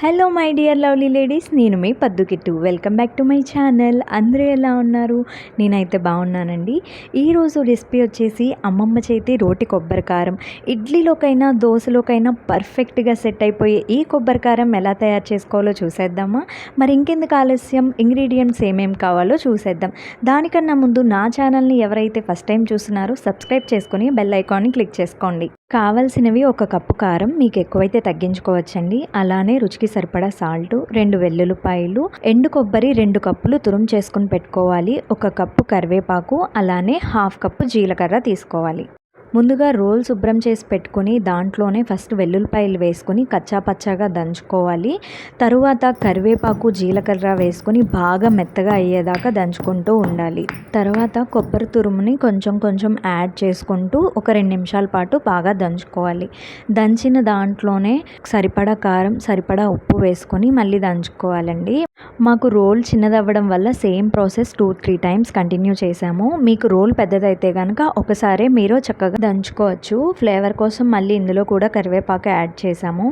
Hello my dear lovely ladies నేను మీ పద్దుకిట్టు welcome back to my channel అందరూ ఎలా ఉన్నారు? నేనైతే బాగున్నానండి. ఈరోజు రెసిపీ వచ్చేసి అమ్మమ్మ చేతి రోటి కొబ్బరి కారం. ఇడ్లీలోకైనా దోశలోకైనా పర్ఫెక్ట్గా సెట్ అయిపోయే ఈ కొబ్బరి కారం ఎలా తయారు చేసుకోవాలో చూసేద్దామా? మరి ఇంకెందుకు ఆలస్యం? ఇంగ్రీడియంట్స్ ఏమేం కావాలో చూసేద్దాం. దానికన్నా ముందు నా ఛానల్ని ఎవరైతే ఫస్ట్ టైం చూస్తున్నారో సబ్స్క్రైబ్ చేసుకొని బెల్ ఐకాన్ని క్లిక్ చేసుకోండి. కావలసినవి ఒక కప్పు కారం మీకు ఎక్కువైతే తగ్గించుకోవచ్చండి. అలానే రుచికి సరిపడా సాల్ట్ రెండు వెల్లుల్లిపాయలు ఎండు కొబ్బరి రెండు కప్పులు తురుం చేసుకుని పెట్టుకోవాలి. ఒక కప్పు కరివేపాకు అలానే హాఫ్ కప్పు జీలకర్ర తీసుకోవాలి. ముందుగా రోల్ శుభ్రం చేసి పెట్టుకొని దాంట్లోనే ఫస్ట్ వెల్లుల్లిపాయలు వేసుకొని కచ్చా పచ్చాగా దంచుకోవాలి. తరువాత కరివేపాకు జీలకర్ర వేసుకొని బాగా మెత్తగా అయ్యేదాకా దంచుకుంటూ ఉండాలి. తర్వాత కొబ్బరి తురుముని కొంచెం కొంచెం యాడ్ చేసుకుంటూ ఒక రెండు నిమిషాల పాటు బాగా దంచుకోవాలి. దంచిన దాంట్లోనే సరిపడా కారం సరిపడా ఉప్పు వేసుకొని మళ్ళీ దంచుకోవాలండి. మాకు రోల్ చిన్నదవ్వడం వల్ల same process two three times continue చేసాము మీకు రోల్ పెద్దదైతే కనుక ఒకసారి మీరు చక్కగా దంచుకోవచ్చు. ఫ్లేవర్ కోసం మళ్ళీ ఇందులో కూడా కరివేపాకు యాడ్ చేసాము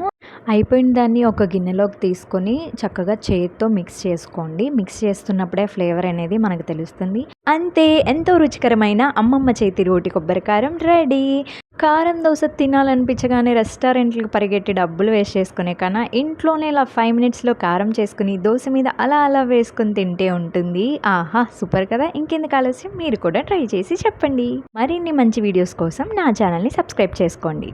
అయిపోయిన దాన్ని ఒక గిన్నెలోకి తీసుకొని చక్కగా చేతితో మిక్స్ చేసుకోండి. మిక్స్ చేస్తున్నప్పుడే ఫ్లేవర్ అనేది మనకు తెలుస్తుంది. అంతే ఎంతో రుచికరమైన అమ్మమ్మ చేతి రోటి కొబ్బరికారం రెడీ. కారం దోశ తినాలనిపించగానే రెస్టారెంట్లకు పరిగెట్టి డబ్బులు వేస్ట్ చేసుకునే కన్నా ఇంట్లోనే ఇలా ఫైవ్ మినిట్స్లో కారం చేసుకుని దోశ మీద అలా అలా వేసుకుని తింటే ఉంటుంది. ఆహా సూపర్ కదా! ఇంకెందుకు ఆలస్యం? మీరు కూడా ట్రై చేసి చెప్పండి. మరిన్ని మంచి వీడియోస్ కోసం నా ఛానల్ని సబ్స్క్రైబ్ చేసుకోండి.